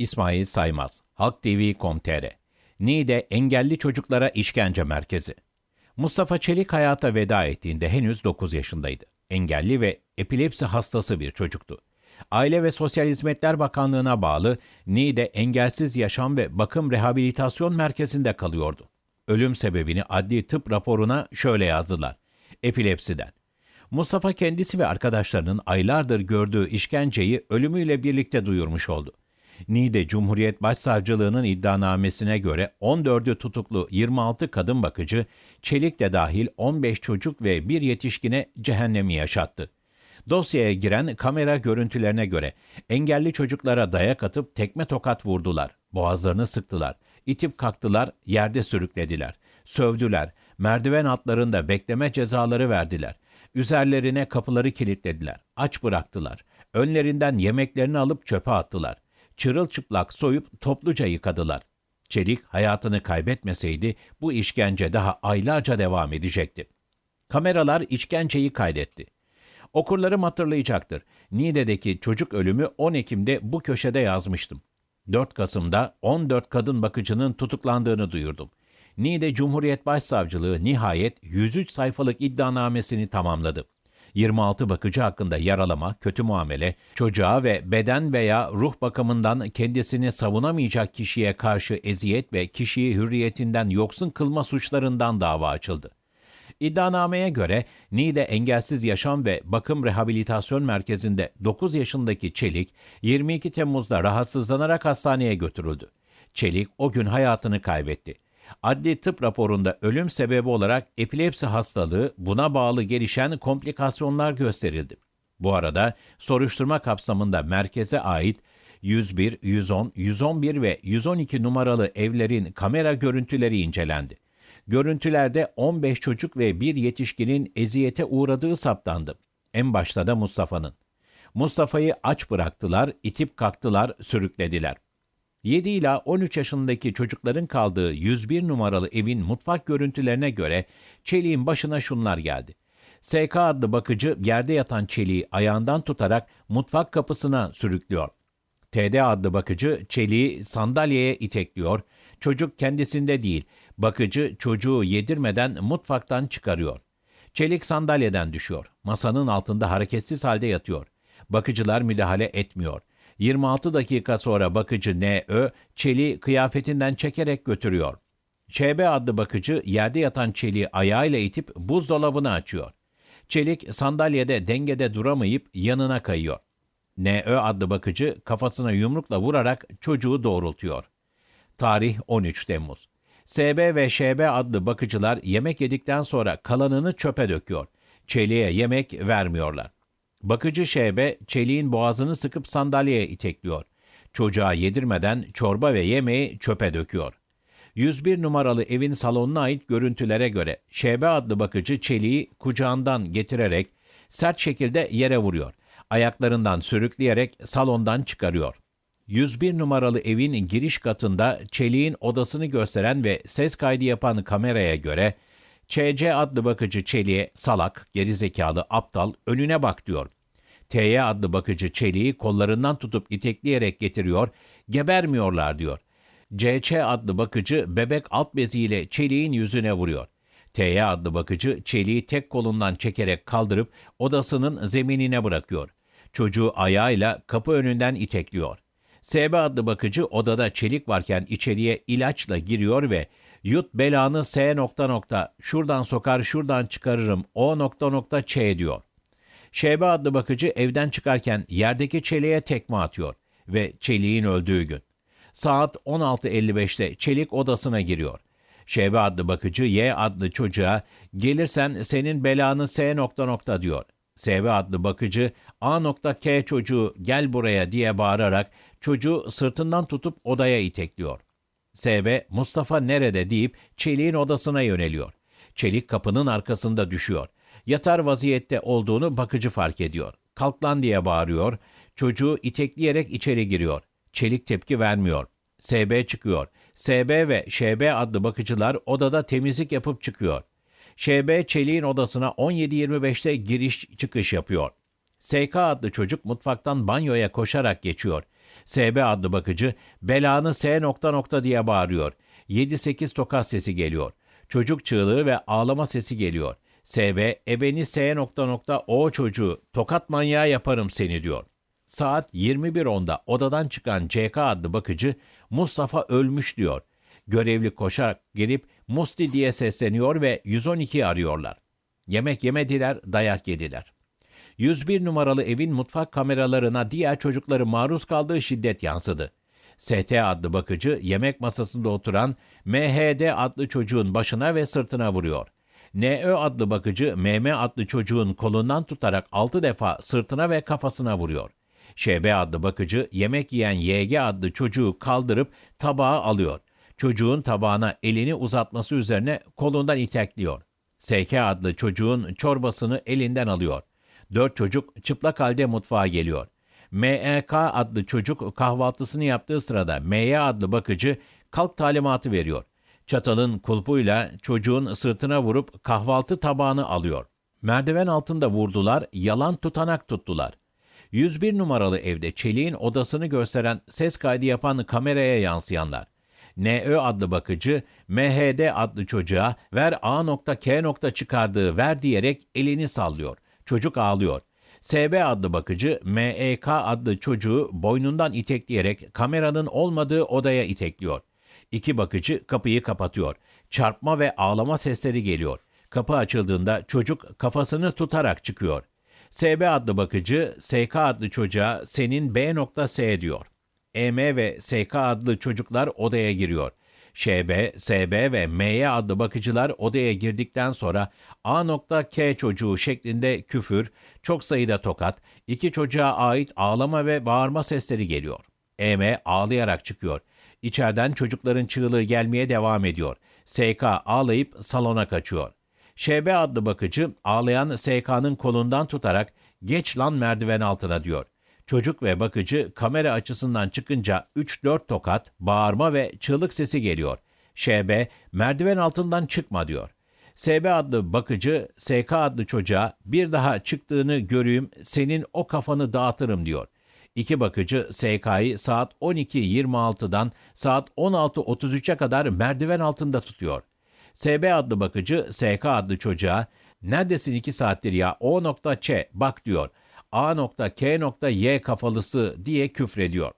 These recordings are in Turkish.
İsmail Saymaz, Halk TV.com.tr Niğde Engelli Çocuklara İşkence Merkezi Mustafa Çelik hayata veda ettiğinde henüz 9 yaşındaydı. Engelli ve epilepsi hastası bir çocuktu. Aile ve Sosyal Hizmetler Bakanlığı'na bağlı Niğde Engelsiz Yaşam ve Bakım Rehabilitasyon Merkezi'nde kalıyordu. Ölüm sebebini adli tıp raporuna şöyle yazdılar. Epilepsiden. Mustafa kendisi ve arkadaşlarının aylardır gördüğü işkenceyi ölümüyle birlikte duyurmuş oldu. Niğde Cumhuriyet Başsavcılığı'nın iddianamesine göre 14'ü tutuklu 26 kadın bakıcı, Çelik de dahil 15 çocuk ve bir yetişkine cehennemi yaşattı. Dosyaya giren kamera görüntülerine göre engelli çocuklara dayak atıp tekme tokat vurdular, boğazlarını sıktılar, itip kalktılar, yerde sürüklediler, sövdüler, merdiven altlarında bekleme cezaları verdiler. Üzerlerine kapıları kilitlediler, aç bıraktılar. Önlerinden yemeklerini alıp çöpe attılar. Çırılçıplak soyup topluca yıkadılar. Çelik hayatını kaybetmeseydi bu işkence daha aylarca devam edecekti. Kameralar işkenceyi kaydetti. Okurlarım hatırlayacaktır. Niğde'deki çocuk ölümü 10 Ekim'de bu köşede yazmıştım. 4 Kasım'da 14 kadın bakıcının tutuklandığını duyurdum. Niğde Cumhuriyet Başsavcılığı nihayet 103 sayfalık iddianamesini tamamladı. 26 bakıcı hakkında yaralama, kötü muamele, çocuğa ve beden veya ruh bakımından kendisini savunamayacak kişiye karşı eziyet ve kişiyi hürriyetinden yoksun kılma suçlarından dava açıldı. İddianameye göre Niğde Engelsiz Yaşam ve Bakım Rehabilitasyon Merkezi'nde 9 yaşındaki Çelik 22 Temmuz'da rahatsızlanarak hastaneye götürüldü. Çelik o gün hayatını kaybetti. Adli tıp raporunda ölüm sebebi olarak epilepsi hastalığı buna bağlı gelişen komplikasyonlar gösterildi. Bu arada soruşturma kapsamında merkeze ait 101, 110, 111 ve 112 numaralı evlerin kamera görüntüleri incelendi. Görüntülerde 15 çocuk ve bir yetişkinin eziyete uğradığı saptandı. En başta da Mustafa'nın. Mustafa'yı aç bıraktılar, itip kalktılar, sürüklediler. 7 ila 13 yaşındaki çocukların kaldığı 101 numaralı evin mutfak görüntülerine göre Çelik'in başına şunlar geldi. SK adlı bakıcı yerde yatan Çelik'i ayağından tutarak mutfak kapısına sürüklüyor. TD adlı bakıcı Çelik'i sandalyeye itekliyor. Çocuk kendisinde değil, bakıcı çocuğu yedirmeden mutfaktan çıkarıyor. Çelik sandalyeden düşüyor. Masanın altında hareketsiz halde yatıyor. Bakıcılar müdahale etmiyor. 26 dakika sonra bakıcı N.Ö. Çeli kıyafetinden çekerek götürüyor. ÇB adlı bakıcı yerde yatan Çelik'i ayağıyla itip buzdolabını açıyor. Çelik sandalyede dengede duramayıp yanına kayıyor. N.Ö. adlı bakıcı kafasına yumrukla vurarak çocuğu doğrultuyor. Tarih 13 Temmuz. SB ve ŞB adlı bakıcılar yemek yedikten sonra kalanını çöpe döküyor. Çeliğe yemek vermiyorlar. Bakıcı şebe çeliğin boğazını sıkıp sandalyeye itekliyor. Çocuğa yedirmeden çorba ve yemeği çöpe döküyor. 101 numaralı evin salonuna ait görüntülere göre Şebe adlı bakıcı çeliği kucağından getirerek sert şekilde yere vuruyor. Ayaklarından sürükleyerek salondan çıkarıyor. 101 numaralı evin giriş katında çeliğin odasını gösteren ve ses kaydı yapan kameraya göre ÇC adlı bakıcı Çelik'e salak, gerizekalı, aptal, önüne bak diyor. TY adlı bakıcı Çelik'i kollarından tutup itekleyerek getiriyor, gebermiyorlar diyor. CC adlı bakıcı bebek alt beziyle Çelik'in yüzüne vuruyor. TY adlı bakıcı Çelik'i tek kolundan çekerek kaldırıp odasının zeminine bırakıyor. Çocuğu ayağıyla kapı önünden itekliyor. SB adlı bakıcı odada çelik varken içeriye ilaçla giriyor ve Yut belanı S nokta nokta, şuradan sokar şuradan çıkarırım o nokta nokta Ç diyor. Şebe adlı bakıcı evden çıkarken yerdeki çeliğe tekme atıyor ve çeliğin öldüğü gün. Saat 16.55'te çelik odasına giriyor. Şebe adlı bakıcı Y adlı çocuğa gelirsen senin belanı S nokta nokta diyor. SB adlı bakıcı A nokta K çocuğu gel buraya diye bağırarak çocuğu sırtından tutup odaya itekliyor. SB Mustafa nerede deyip Çelik'in odasına yöneliyor. Çelik kapının arkasında düşüyor. Yatar vaziyette olduğunu bakıcı fark ediyor. Kalk lan diye bağırıyor. Çocuğu itekleyerek içeri giriyor. Çelik tepki vermiyor. SB çıkıyor. SB ve ŞB adlı bakıcılar odada temizlik yapıp çıkıyor. ŞB Çelik'in odasına 17.25'te giriş çıkış yapıyor. SK adlı çocuk mutfaktan banyoya koşarak geçiyor. SB adlı bakıcı belanı S nokta nokta diye bağırıyor. 7-8 tokat sesi geliyor. Çocuk çığlığı ve ağlama sesi geliyor. SB ebeni S nokta nokta o çocuğu tokat manyağı yaparım seni diyor. Saat 21.10'da odadan çıkan CK adlı bakıcı Mustafa ölmüş diyor. Görevli koşarak gelip Musti diye sesleniyor ve 112'yi arıyorlar. Yemek yemediler, dayak yediler. 101 numaralı evin mutfak kameralarına diğer çocukların maruz kaldığı şiddet yansıdı. ST adlı bakıcı yemek masasında oturan MHD adlı çocuğun başına ve sırtına vuruyor. NÖ adlı bakıcı MM adlı çocuğun kolundan tutarak 6 defa sırtına ve kafasına vuruyor. ŞB adlı bakıcı yemek yiyen YG adlı çocuğu kaldırıp tabağı alıyor. Çocuğun tabağına elini uzatması üzerine kolundan itekliyor. SK adlı çocuğun çorbasını elinden alıyor. Dört çocuk çıplak halde mutfağa geliyor. MEK adlı çocuk kahvaltısını yaptığı sırada MY adlı bakıcı kalk talimatı veriyor. Çatalın kulpuyla çocuğun sırtına vurup kahvaltı tabağını alıyor. Merdiven altında vurdular, yalan tutanak tuttular. 101 numaralı evde Çelik'in odasını gösteren ses kaydı yapan kameraya yansıyanlar. NÖ adlı bakıcı MHD adlı çocuğa ver A nokta K nokta çıkardığı ver diyerek elini sallıyor. Çocuk ağlıyor. SB adlı bakıcı MEK adlı çocuğu boynundan itekleyerek kameranın olmadığı odaya itekliyor. İki bakıcı kapıyı kapatıyor. Çarpma ve ağlama sesleri geliyor. Kapı açıldığında çocuk kafasını tutarak çıkıyor. SB adlı bakıcı SK adlı çocuğa senin B nokta S diyor. EM ve SK adlı çocuklar odaya giriyor. ŞB, SB ve MY adlı bakıcılar odaya girdikten sonra A nokta K çocuğu şeklinde küfür, çok sayıda tokat, iki çocuğa ait ağlama ve bağırma sesleri geliyor. EM ağlayarak çıkıyor. İçeriden çocukların çığlığı gelmeye devam ediyor. SK ağlayıp salona kaçıyor. ŞB adlı bakıcı ağlayan SK'nın kolundan tutarak geç lan merdiven altına diyor. Çocuk ve bakıcı kamera açısından çıkınca 3-4 tokat, bağırma ve çığlık sesi geliyor. ŞB merdiven altından çıkma diyor. SB adlı bakıcı SK adlı çocuğa bir daha çıktığını göreyim senin o kafanı dağıtırım diyor. İki bakıcı SK'yı saat 12.26'dan saat 16.33'e kadar merdiven altında tutuyor. SB adlı bakıcı SK adlı çocuğa neredesin iki saattir ya o nokta Ç bak diyor. A nokta K nokta Y kafalısı diye küfrediyor.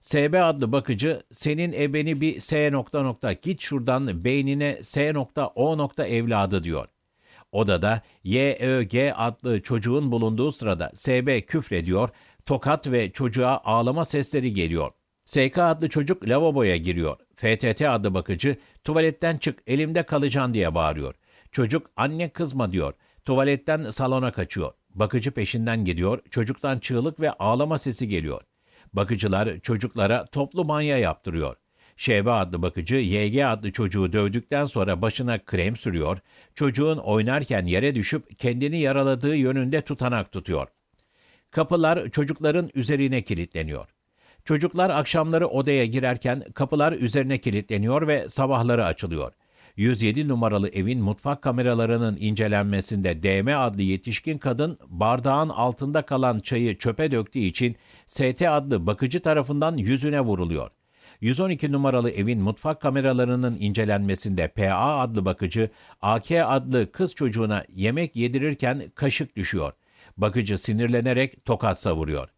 SB adlı bakıcı senin ebeni bir S nokta nokta git şuradan beynine S nokta O nokta evladı diyor. Odada YÖG adlı çocuğun bulunduğu sırada SB küfrediyor, tokat ve çocuğa ağlama sesleri geliyor. SK adlı çocuk lavaboya giriyor. FTT adlı bakıcı tuvaletten çık elimde kalacaksın diye bağırıyor. Çocuk anne kızma diyor. Tuvaletten salona kaçıyor. Bakıcı peşinden gidiyor. Çocuktan çığlık ve ağlama sesi geliyor. Bakıcılar çocuklara toplu manya yaptırıyor. Şebe adlı bakıcı YG adlı çocuğu dövdükten sonra başına krem sürüyor. Çocuğun oynarken yere düşüp kendini yaraladığı yönünde tutanak tutuyor. Kapılar çocukların üzerine kilitleniyor. Çocuklar akşamları odaya girerken kapılar üzerine kilitleniyor ve sabahları açılıyor. 107 numaralı evin mutfak kameralarının incelenmesinde DM adlı yetişkin kadın bardağın altında kalan çayı çöpe döktüğü için ST adlı bakıcı tarafından yüzüne vuruluyor. 112 numaralı evin mutfak kameralarının incelenmesinde PA adlı bakıcı AK adlı kız çocuğuna yemek yedirirken kaşık düşüyor. Bakıcı sinirlenerek tokat savuruyor.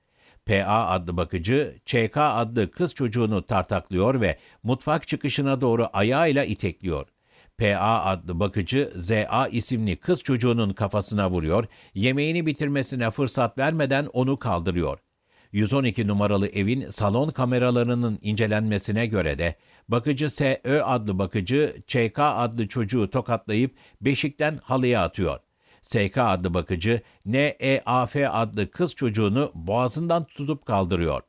PA adlı bakıcı ÇK adlı kız çocuğunu tartaklıyor ve mutfak çıkışına doğru ayağıyla itekliyor. PA adlı bakıcı ZA isimli kız çocuğunun kafasına vuruyor, yemeğini bitirmesine fırsat vermeden onu kaldırıyor. 112 numaralı evin salon kameralarının incelenmesine göre de bakıcı SÖ adlı bakıcı ÇK adlı çocuğu tokatlayıp beşikten halıya atıyor. SK adlı bakıcı NEAF adlı kız çocuğunu boğazından tutup kaldırıyor.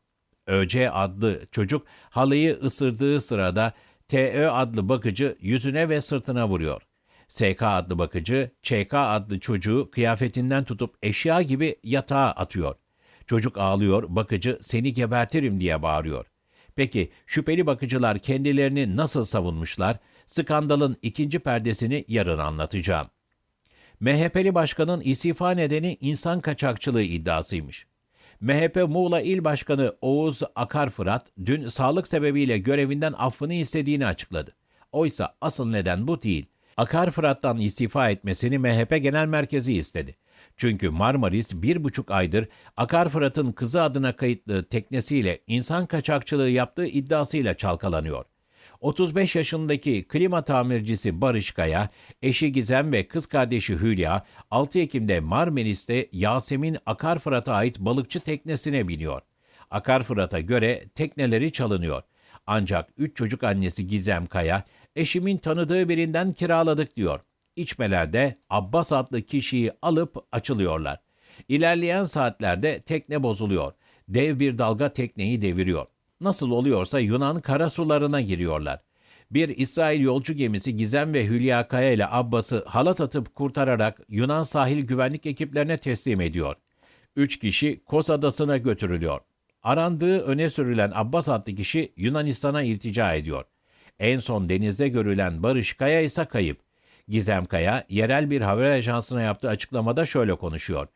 ÖC adlı çocuk halıyı ısırdığı sırada TÖ adlı bakıcı yüzüne ve sırtına vuruyor. SK adlı bakıcı ÇK adlı çocuğu kıyafetinden tutup eşya gibi yatağa atıyor. Çocuk ağlıyor, bakıcı seni gebertirim diye bağırıyor. Peki şüpheli bakıcılar kendilerini nasıl savunmuşlar? Skandalın ikinci perdesini yarın anlatacağım. MHP'li başkanın istifa nedeni insan kaçakçılığı iddiasıymış. MHP Muğla İl Başkanı Oğuz Akar Fırat dün sağlık sebebiyle görevinden affını istediğini açıkladı. Oysa asıl neden bu değil. Akar Fırat'tan istifa etmesini MHP Genel Merkezi istedi. Çünkü Marmaris bir buçuk aydır Akar Fırat'ın kızı adına kayıtlı teknesiyle insan kaçakçılığı yaptığı iddiasıyla çalkalanıyor. 35 yaşındaki klima tamircisi Barış Kaya, eşi Gizem ve kız kardeşi Hülya, 6 Ekim'de Marmaris'te Yasemin Akar Fırat'a ait balıkçı teknesine biniyor. Akar Fırat'a göre tekneleri çalınıyor. Ancak 3 çocuk annesi Gizem Kaya, eşimin tanıdığı birinden kiraladık diyor. İçmelerde Abbas adlı kişiyi alıp açılıyorlar. İlerleyen saatlerde tekne bozuluyor. Dev bir dalga tekneyi deviriyor. Nasıl oluyorsa Yunan karasularına giriyorlar. Bir İsrail yolcu gemisi Gizem ve Hülya Kaya ile Abbas'ı halat atıp kurtararak Yunan sahil güvenlik ekiplerine teslim ediyor. Üç kişi Kos Adası'na götürülüyor. Arandığı öne sürülen Abbas adlı kişi Yunanistan'a iltica ediyor. En son denizde görülen Barış Kaya ise kayıp. Gizem Kaya, yerel bir haber ajansına yaptığı açıklamada şöyle konuşuyor.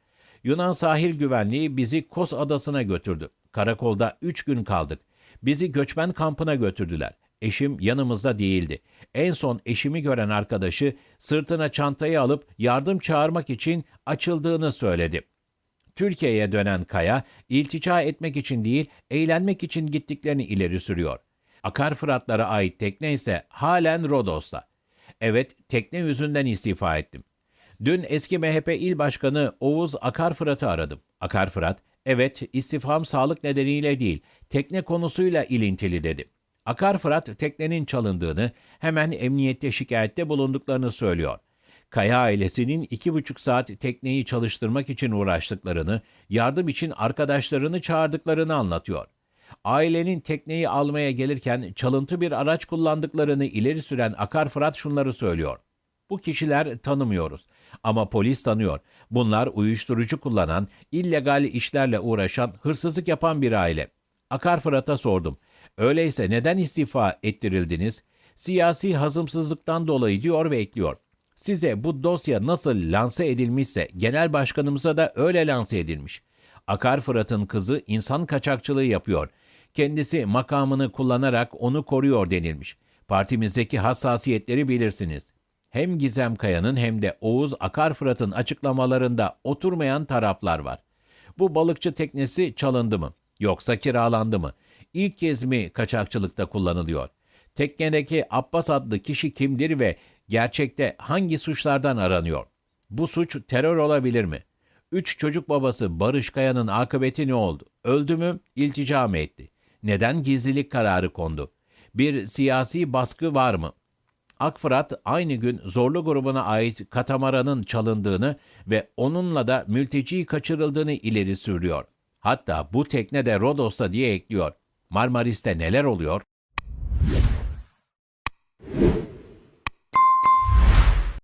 Yunan sahil güvenliği bizi Kos adasına götürdü. Karakolda 3 gün kaldık. Bizi göçmen kampına götürdüler. Eşim yanımızda değildi. En son eşimi gören arkadaşı sırtına çantayı alıp yardım çağırmak için açıldığını söyledi. Türkiye'ye dönen Kaya, iltica etmek için değil, eğlenmek için gittiklerini ileri sürüyor. Akar Fıratlara ait tekne ise halen Rodos'ta. Evet, tekne yüzünden istifa ettim. Dün eski MHP İl Başkanı Oğuz Akar Fırat'ı aradım. Akar Fırat, evet istifam sağlık nedeniyle değil, tekne konusuyla ilintili dedi. Akar Fırat teknenin çalındığını, hemen emniyette şikayette bulunduklarını söylüyor. Kaya ailesinin iki buçuk saat tekneyi çalıştırmak için uğraştıklarını, yardım için arkadaşlarını çağırdıklarını anlatıyor. Ailenin tekneyi almaya gelirken çalıntı bir araç kullandıklarını ileri süren Akar Fırat şunları söylüyor. Bu kişiler tanımıyoruz ama polis tanıyor. Bunlar uyuşturucu kullanan, illegal işlerle uğraşan, hırsızlık yapan bir aile. Akar Fırat'a sordum. Öyleyse neden istifa ettirildiniz? Siyasi hazımsızlıktan dolayı diyor ve ekliyor. Size bu dosya nasıl lanse edilmişse genel başkanımıza da öyle lanse edilmiş. Akar Fırat'ın kızı insan kaçakçılığı yapıyor. Kendisi makamını kullanarak onu koruyor denilmiş. Partimizdeki hassasiyetleri bilirsiniz. Hem Gizem Kaya'nın hem de Oğuz Akar Fırat'ın açıklamalarında oturmayan taraflar var. Bu balıkçı teknesi çalındı mı? Yoksa kiralandı mı? İlk kez mi kaçakçılıkta kullanılıyor? Teknedeki Abbas adlı kişi kimdir ve gerçekte hangi suçlardan aranıyor? Bu suç terör olabilir mi? Üç çocuk babası Barış Kaya'nın akıbeti ne oldu? Öldü mü, iltica mı etti? Neden gizlilik kararı kondu? Bir siyasi baskı var mı? Akfırat aynı gün Zorlu grubuna ait katamaranın çalındığını ve onunla da mülteci kaçırıldığını ileri sürüyor. Hatta bu tekne de Rodos'ta diye ekliyor. Marmaris'te neler oluyor?